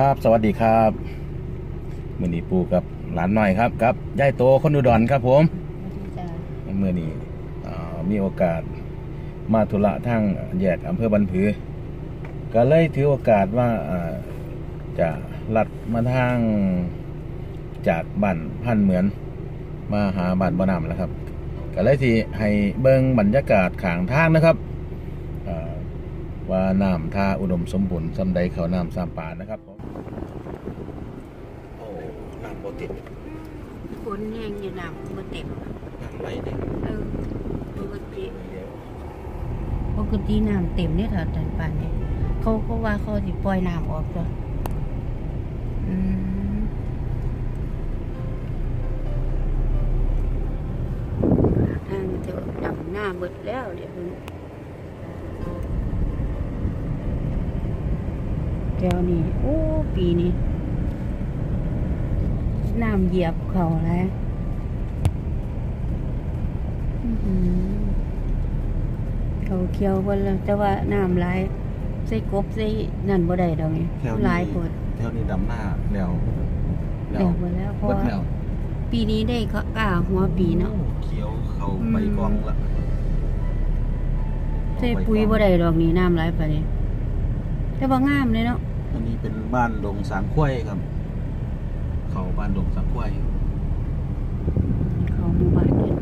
ครับ สวัสดีครับมือนี้ปูกับหลานหน่อยครับกับยายโตคนอุดรครับผมมือนี้อ่ามีโอกาสมาธุระทางแยกอำเภอบันผือ ก็เลยถือโอกาสว่าอ่าจะลัดมาทางจากบ้านพันเหมือน มาหาบ้านบ่อนำแล้วครับก็เลยที่ให้เบิ่งบรรยากาศขางทางนะครับอ่าว่าน้ำท่าอุดมสมบูรณ์สำใดเขาน้ำสามป่านะครับผมโอ้น้ำโบติดฝนแห้งอยู่น้ำมันเต็มน้ำไหลเนี่ยเออปกติปกติน้ำเต็มเนี่ยถ้าแต่ป่านนี้เขาเขาว่าเขาจะปล่อยน้ำออกตัวอืมทางจะดำหน้าเบิดแล้วเดี๋ยวเพิ่นแก้วนี่โอ้ปีนี้ น้ำเหยียบเขาแล้วอื้อหือเขาเคี้ยวเพิ่นแล้วแต่ว่าน้ำหลายใส่กบใส่นั่นบ่ได้ดอกนี่หลายปวดแถวนี้ดำหน้าแล้วแล้วหมดแล้วเพราะเบิดว่าแล้วปีนี้ได้ก็อ่าหัวปีเนาะโอ้เขียวเข้าไปกองละใส่ปุ๋ยบ่ได้ดอกนี่น้ำหลายปานนี้แต่ว่างามเลยเนาะ อันนี้เป็นบ้านดงสางข้วยครับ เขาบ้านดงสางข้วยเขาหมู่บ้านเนี่ย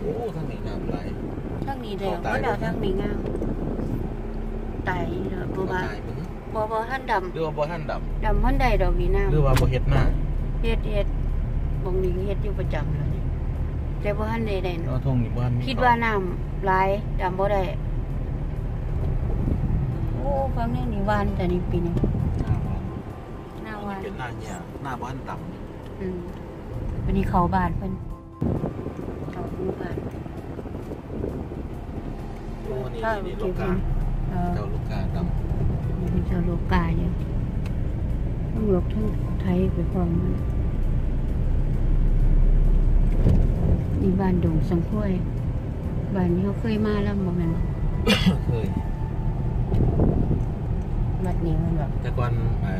โอ้ทั้งนี้น้ำไหลทางนี้ได้เขาตายบ่ดาวทางนี้งามตายเด้อบ่ว่าตายไปบ่บ่ทันดำหรือว่าบ่ท่านดดำมันได้ดอกนี่ำน้ำหรือว่าบ่เฮ็ดหน้าเฮ็ดเฮ็ดบางนี้เฮ็ดอยู่ประจำเลยแต่บ่ทันได้ได้เราทงนี่บ้านมีคิดว่าน้ำหลายดำบ่ได้โอ้ฟังนี่นี่หวานแต่นี่ปีนี้หน้าบ้านหน้าหวานเป็นหน้าเหี่ยหน้าบ้านต่ำอืมวันนี้เขาบานเพิ่นเขาหมู่บ้านโอ้นี่ถ้านี่เก็ลูบกเงิกานเออเจ้าลูกกาดมีเจ้าโลกาอยู่ต้องยกทั้งไทยไปพร้อมมันนี่บ้านดงสังข้วยบ้านนี้เขาเคยมาแล้วบ่แม่นบ่ำ เคย วัด นี้มันแบบแต่ก่อนไอ้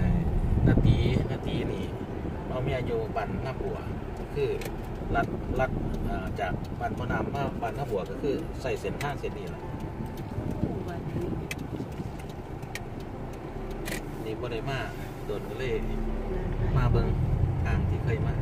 นาตีนาตีนี่เอาเมียอยู่บ้านหน้าบัวคือลัดลัดอ่าจากบ้านพ่อน้ำมาบ้านหน้าบัวก็คือใส่เส้นทางเส้นนี้แหละวัดนี้นี่บ่ได้มาโดนก็เลยมาเบิ่งทางที่เคยมา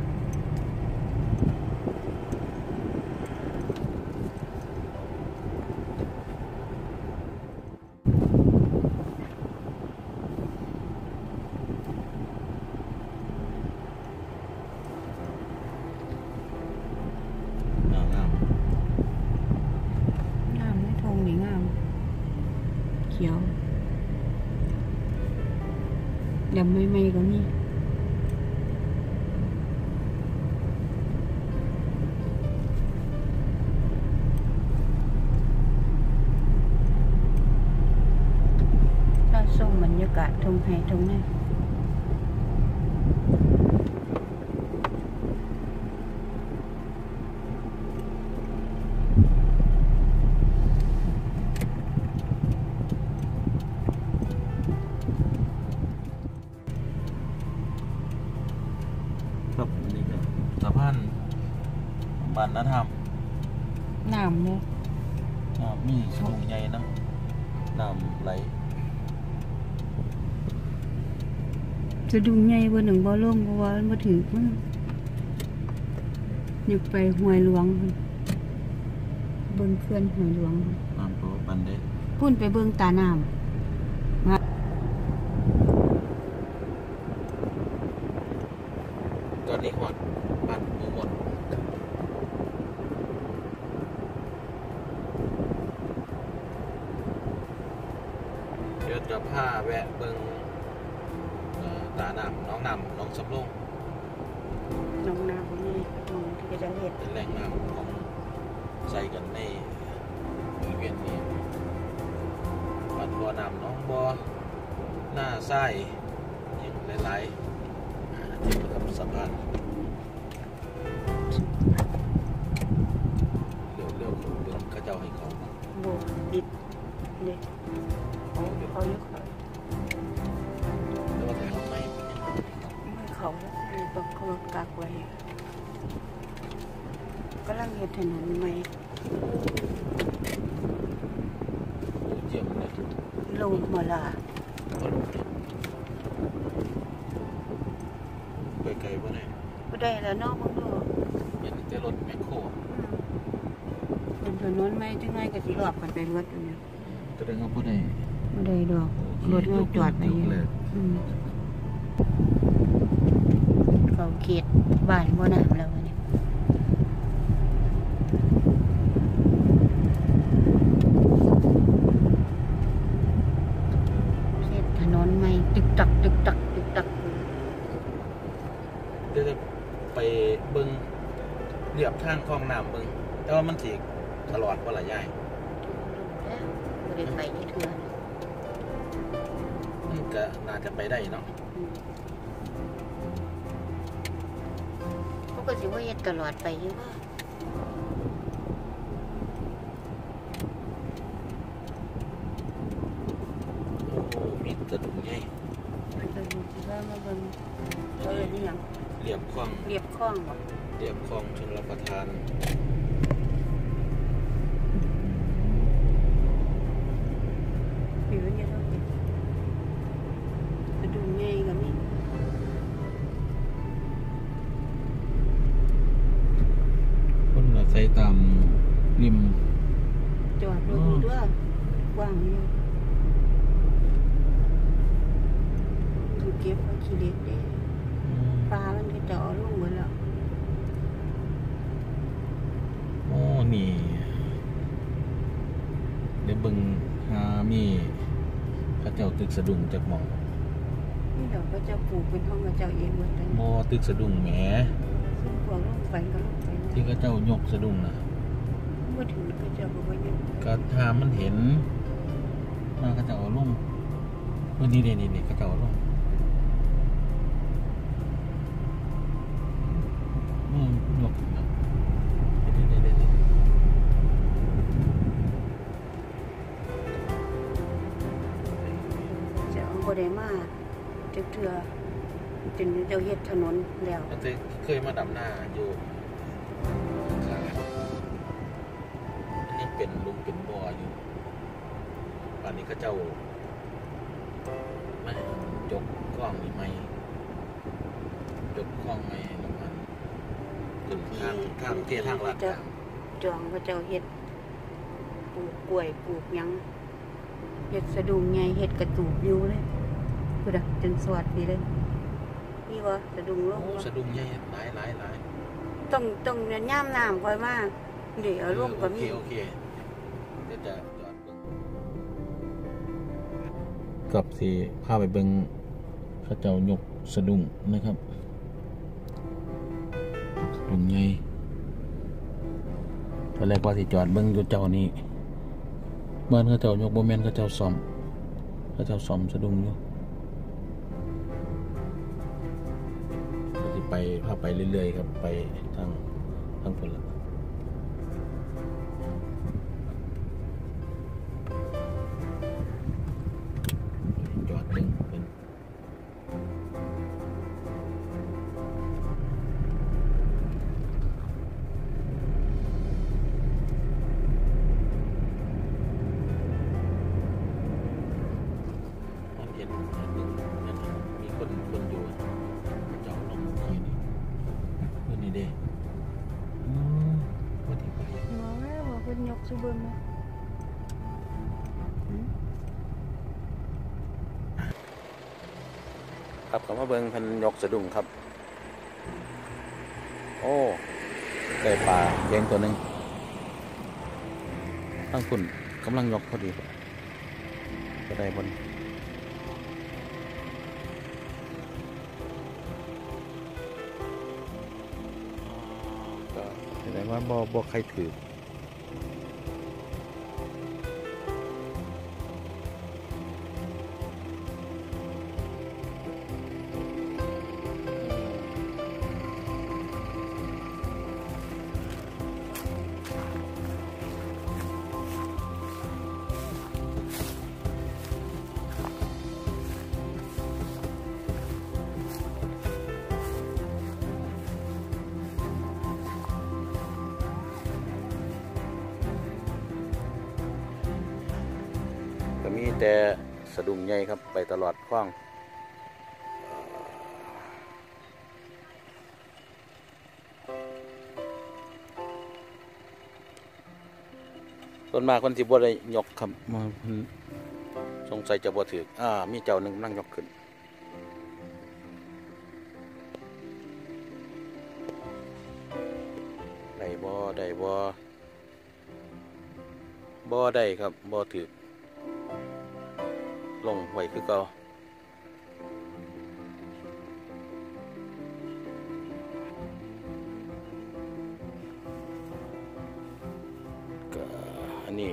งามงาม น้ำในทงนี่งาม เขียว ดำไม่ไม่ๆก็มีถ้าส่ง บ้านนาธรรมน้ำเนี่ยอ่ามีสูงใหญ่นะน้ำไหลจะดูไงบนหนึ่งบ่อลงเพราะว่ามันบ่ถือมันอยากไปห้วยหลวงพุ่นเบิ่งเขื่อนห้วยหลวงพุ่นน้ำโปปันเด้พุ่นไปเบิ่งตาน้ำ ตอนนี้หอดบ้านหมูหมด เดี๋ยวจะพาแวะเบิ่งเอ่อตาน้ำน้องน้ำน้องสำโรงน้องน้ำพวกนี้น้องที่จะเฮ็ดเป็นแหล่งน้ำของใส่กันในบริเวณนี้บ้านบ่อน้ำน้องบ่อหน้าไส้ยังหลายๆอ่าที่ประกับสะพานเร็วๆเบิ่งเขาเจ้าให้เขาโบดิดเด็กเขาเขาอยู่เข ไม่เขาอยู่ตรงเขากักไว้กำลังเฮ็ดถนนใหมเยี่ยมเลยลงมาลาไปไกลป่ะเนี่ยบ่ได้แล้วนาะมึงดูเห็นแต่รถแมคโครเป็นถนนใหมจังไดก็สิรอบกันไปรถอยู่เนี่ยแสดงว่าผู้ใดบ่ได้ดอกรถก็จอดไปเลยอืม เขตบ้านบ่น้ำแล้ว ตลอดไปอยู่ว่าโอ้มีสะดุ้งใหญ่มันก็อยู่ที่ว่ามาเบิ่งเออนี่หยังเรียบคลองเรียบคลองบ่เรียบคลองชนรับประทาน ผิวเนี่ยเนาะกระดูกใหญ่ก็มี คนอาศัยตามริม จอดรถอยู่ด้วยกว้างอยู่อยู่เก็บเอาขี้เหล็กเด้ปลามันก็จะเอาลงหมดแล้ว โอ้ นี่ เดี๋ยวเบิ่งหามีพระเจ้าตึกสะดุ้งจากหมองนี่เดี๋ยวก็จะปลูกเป็นห้องกระเจ้าเองหมดเลยมอตึกสะดุ้งแหมซึ่งพวกลงไปก็ลงไปนะที่พระเจ้ายกสะดุ้งนะเมื่อถึงก็จะบอกว่าอยู่ก็ทามันเห็นมาพระเจ้าเอาลงวันนี้นี่นี่นี่พระเจ้าเอาลงอืมยกนะ บ่ได้มาเทื่อเทื่อเป็นเจ้าเฮ็ดถนนแล้วมันเคยเคยมาดำหน้าอยู่ข้างๆอันนี้เป็นลุงเป็นบ่ออยู่ป่านนี้ก็เจ้าไม่จกกล้องนี่ไม่จกกล้องไม่น้ำมันขึ้นทางทางเทียทางลัดจะจองพระเจ้าเฮ็ดปลูกกล้วยปลูกหยังเฮ็ดสะดุ้งใหญ่เฮ็ดกระตูบอยู่เลย พุ่นน่ะจนสวัสดีเลยนี่บ่สะดุ้งลงโอ้บ่สะดุ้งใหญ่หลายหลายหลายต้องต้องย่ามน้ำค่อยมาเดี๋ยวเอาลงก็มีโอเคโอเคเดี๋ยวจะจอดเบิ่งกับสิพาไปเบิ่งพระเจ้ายกสะดุ้งนะครับสะดุ้งใหญ่ตอนแรกว่าสิจอดเบิ่งอยู่เจ้านี่เมื่อเขาเจ้ายกบ่แม่นเขาเจ้าซ่อมเขาเจ้าซ่อมสะดุ้งอยู่ ไปพาไปเรื่อยๆครับไปทางทางคนละ บเขามาเบิ่งพันยกสะดุ้งครับ โอ้ได้ปลาเลี้ยงตัวหนึ่งตั้งคุณกำลังยกพอดีก็ได้บนก็แสดงว่าบ่บ่ใครถือ มีแต่สะดุ้งใหญ่ครับ ไปตลอดคว้างส่วนมากคนสิบ่ได้ยกครับมาเพิ่นสงสัยจะบ่ถืออ่า มีเจ้าหนึ่งนั่งยกขึ้น ได้บ่ได้บ่บ่ได้ครับบ่ถือ ลงไว้คือเก่าก็อันนี้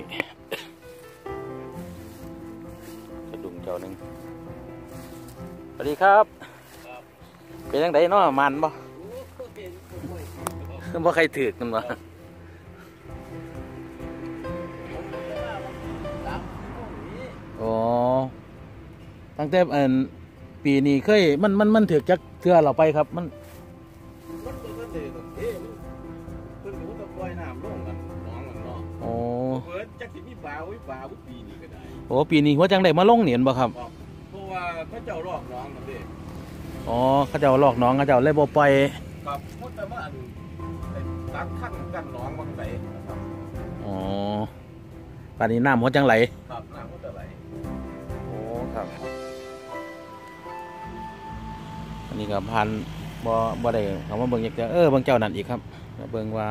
กระดุมเจ้าหนึ่งสวัสดีครับ เป็นยังไงเนาะมันบ่บ่ใครถือกันบ่ งแต่อันปีนี้เคยมันมันมันถือจักเทือเราไปครับ มันมันก็ก็เจอกับเอ๊ะเพิ่นก็ว่าจะปล่อยน้ำลงกันน้องกันเนาะโอ้เพิ่นจักสิมีปลาไว้ปลาไว้ปีนี้ก็ได้โหปีนี้หัวจังได้มาลงเหนียนบ่ครับครับเพราะว่าพระเจ้าลอกน้องกันเด้อ๋อเขาเจ้าหลอกน้องเขาเจ้าเลยบ่ปล่อยครับมุดแต่ว่าอันไอ้ตักขั้นกันน้องบางไสนะครับอ๋อป่านนี้น้ำหัวจังไหลครับน้ำ นี่ก็พันบ่บ่ได้เขามาเบิ่งอยากจะเออเบิ่งเจ้านั่นอีกครับเบิ่งว่า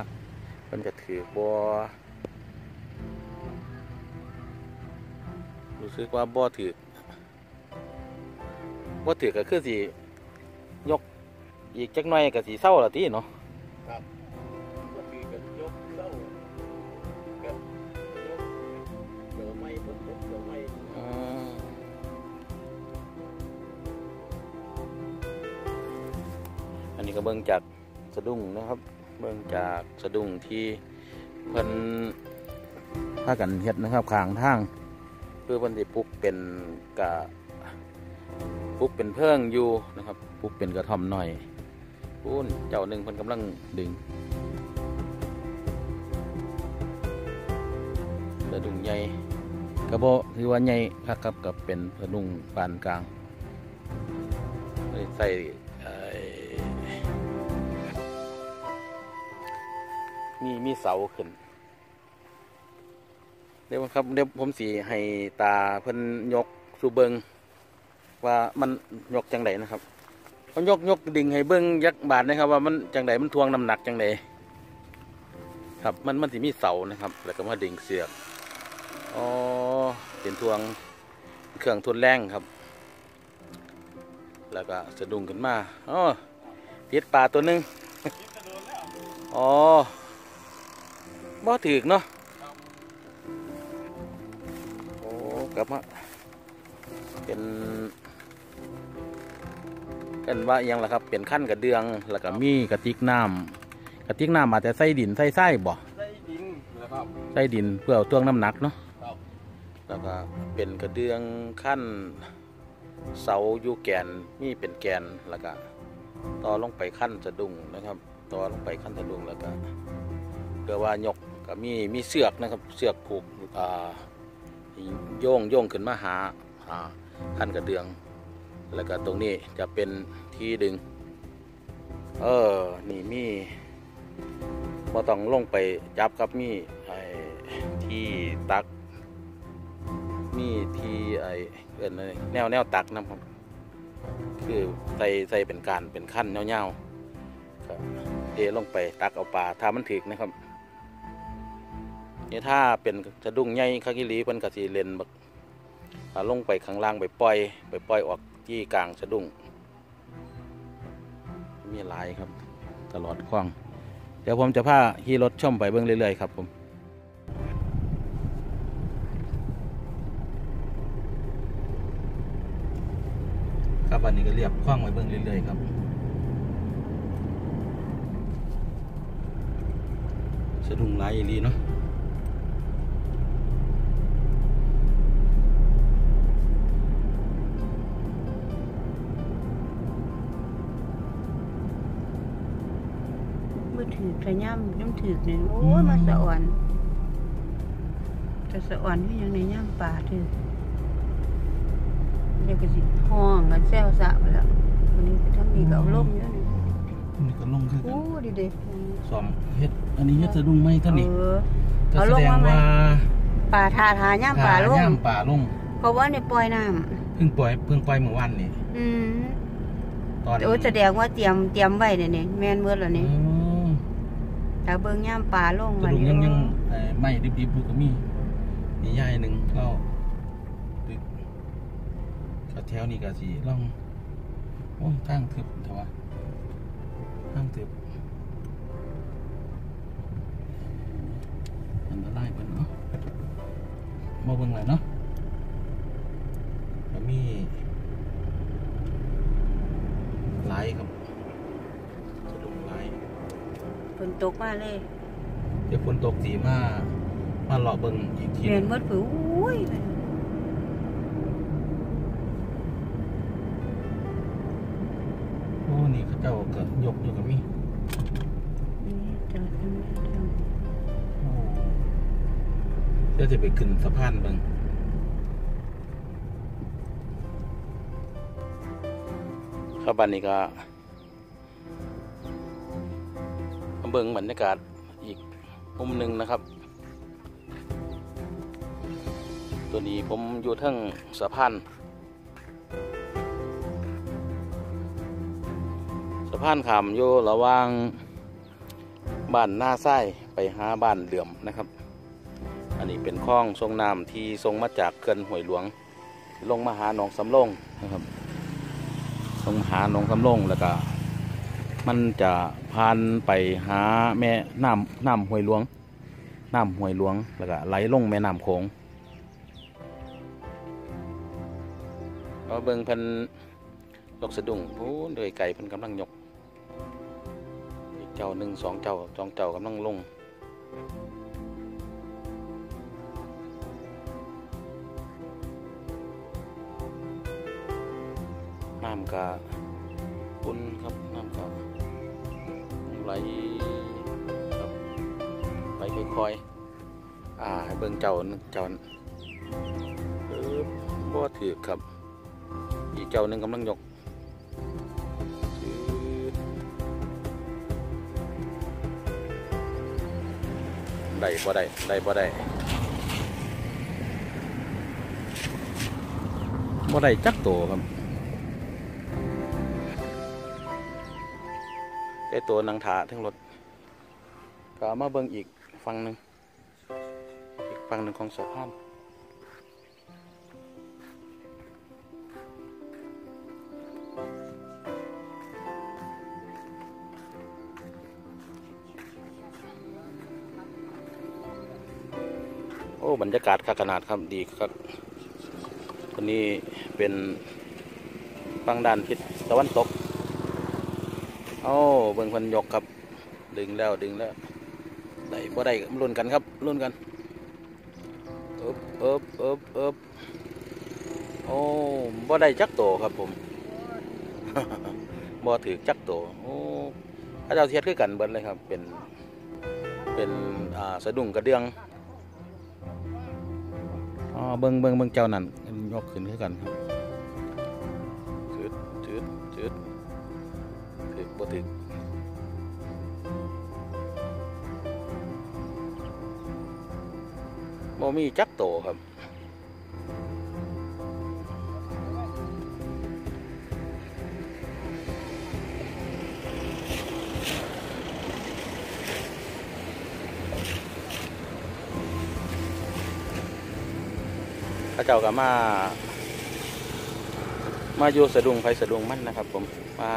เพิ่นจะถือบ่รู้สึกว่าบ่ถือบ่ถือก็คือสิยกอีกจักหน่อยก็สิเศร้าละทีเนาะก็ เบิ่งจากสะดุ้งนะครับ เบิ่งจากสะดุ้งที่เพิ่นพากันเฮ็ดนะครับขางทางเพื่อเพิ่นสิปลูกเป็นกะปลูกเป็นเพิ่งอยู่นะครับปลูกเป็นกระท่อมหน่อยปูนเจ้าหนึ่งเพิ่นกำลังดึงสะดุ้งใหญ่กระโบถือว่าใหญ่ครับครับกับเป็นสะดุ้งปานกลางใส่ มีมีเสาขึ้น เดี๋ยวครับเดี๋ยวผมสีให้ตาเพิ่นยกสู่เบิงว่ามันยกจังไดนะครับเขายกยกดิ่งให้เบิงยักบาทนะครับ ว่ามันจังไดมันทวงน้ำหนักจังไดครับ มันมันสิมีเสานะครับ แล้วก็มาดิ่งเสือกอ๋อเป็นทวงเครื่องทุนแรงครับ แล้วก็สะดุ้งขึ้นมาอ๋อติดปลาตัวหนึงอ๋อ บ่ถึกเนาะโอ้กลับมาเป็นกันว่าอหยังล่ะครับเป็นขั้นกระเดืองแล้วก็มีกระติกน้ำกระติกน้ำอาจจะใส่ดินใส่ไส้บ่ใส่ดินนะครับใส่ดินเพื่อเอาตวงน้ำหนักเนาะครับแล้วก็เป็นกระเดืองขั้นเสาอยู่แกนมีเป็นแกนแล้วก็ต่อลงไปขั้นสะดุ้งนะครับ ต่อลงไปขั้นสะดุ้งแล้วก็ เพื่อว่ายกก็มีมีเสือกนะครับเสือกผูกอ่าโยงโยงขึ้นมาหาหาขั้นกระเดือง แล้วก็ตรงนี้จะเป็นที่ดึง เออนี่มีพอต้องลงไปจับกับมีไอ้ที่ตัก มีที่ไอ้เอินแนวแนวตักนะครับ คือใส่ใส่เป็นการเป็นขั้นเงาๆก็เทลงไปตักเอาปลาถ้ามันถึกนะครับ นี่ถ้าเป็นสะดุ้งใหญ่คากิลีเพิ่นก็สิเล่นบักอ่าลงไปข้างล่างไปปล่อยไปปล่อยออกที่กลางสะดุ้งมีหลายครับ ตลอดคว้างเดี๋ยวผมจะพาขี่รถช่อมไปเบิ่งเรื่อยๆครับผมครับอันนี้ก็เรียบคว้างไว้เบิ่งเรื่อยๆครับสะดุ้งหลายอีลีเนาะ ถือกระย่ำย่ำถือกเนี่ยโอ้ยมาสะอ่อนจะสะอ่อนที่ยังในย่ำป่าถือเดี๋ยวก็สิห้องกันแซวสะไปแล้ววันนี้ไปทั้งนี้ก็เอาลงแล้วนี่นี่ก็ลงคือกัโอ้นดีเด็สอมเฮ็ด อันนี้เฮ็ดสะดุ้งไหมต้นนี่เออ ก็เอาแสลงดงมาไหม ว่าป่าทาทาย่ามป่าลงย่ามป่าลงเพราะว่าในปล่อยน้ำเพิ่งปล่อยเพิ่งปล่อยเมื่อวานนี่อืมตอนโอ้แสดงว่าเตรียมเตรียมไว้เนี่ยนี่แม่นเมื่อแล้วนี่อ๋อ ถ้าเบิ่งย่ามป่าลงสะดุ้งยังยังเอ่อไหม้ดิบๆอยู่ก็มีมียายหนึ่งเล่าตึกก็แถวนี้ก็สิล่องโอ้ยทางทึบเถอะวะทางทึบอันตรายเพิ่นเนาะมาเบิ่งหน่อยเนาะก็มีหลายครับสะดุ้งหลาย ฝนต กมาเลยเดี๋ยวฝนตกสีมา มาเลาะเบิ่งอีกทีหแม่นึ่นงเมื่อผืออุ้ยโอ้นี่เขาเจ้าก็ยกอยู่กับมีนี่จอดกันไม่ได้โอ้เดี๋ยวจะไปขึ้นสะพานเบิ่งครับบ้านนี้ก็ เบิ่งบรรยากาศอีกมุมหนึ่งนะครับ ตัวนี้ผมอยู่ทั้งสะพานสะพานขามอยู่ระว่างบ้านหน้าไส้ไปหาบ้านเหลื่อมนะครับ อันนี้เป็นคลองทรงน้ำที่ทรงมาจากเขื่อนห้วยหลวง ลงมาหาหนองสำโรงนะครับลงมาหาหนองสำโรงแล้วก็ มันจะพานไปหาแม่น้ำน้ำห้วยหลวง น้ำห้วยหลวง แล้วก็ไหลลงแม่น้ำโขงก็เบิ่งเพิ่นยกสะดุ้งโอ้เดยไก่เพิ่นกำลังยกอีกเจ้าหนึ่งสองเจ้าสองเจ้ากำลังลงน้ำกะปุ่นครับน้ำ ไหลครับไหลค่อยๆอ่าให้เบิ่งเจ้าเจ้าเออบ่ถือครับ อีกเจ้าหนึ่งกำลังยกได้บ่ได้ได้บ่ได้บ่ได้จักโตครับ ได้ตัวนางถาทั้งรถก็มาเบิ่งอีกฝั่งหนึ่งอีกฝั่งหนึ่งของสะพานโอ้บรรยากาศคักขนาดครับดีครับวันนี้เป็นฝั่งด้านทิศตะวันตก โอ้เบิ่งพันยกครับ ดึงแล้วดึงแล้วได้บ่ได้รุ่นกันครับรุ่นกันเอิบเอิบเอิบเอิบโอ้บ่ได้จักโตครับผมบ่ถือจักโตโอ้พระเจ้าเทียดคือกันเบิดเลยครับเป็นเป็นอ่าสะดุ้งกระเดื่องอ๋อเบิ้งเบิ้งเบิ้งเจ้านั่นยกขึ้นคือกันครับจืดจืดจืด บ่ถึกบ่มีจักโตครับ พระเจ้าก็มา มาอยู่สะดุงไฟสะดุงมันนะครับผม มา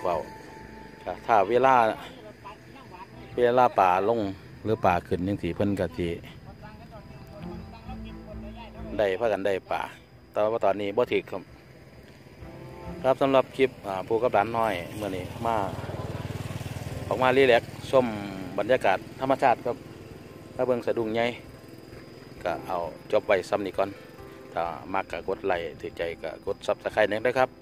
เฝ้าถ้าเวลาเวลาป่าลงหรือป่าขึ้นยังสีเพิ่นกะทีได้พากันได้ป่าแต่ว่าตอนนี้บ่ถึกครับครับสำหรับคลิปผู้กับหลานน้อยเมื่อนี้มาออกมารีแลกชมบรรยากาศธรรมชาติครับถ้าเบิ่งสะดุงใหญ่ก็เอาจบไว้ซ้ำนี้ก่อนถ้ามากก็กดไลค์ถือใจก็กดซับสไครต์นึงด้วยครับ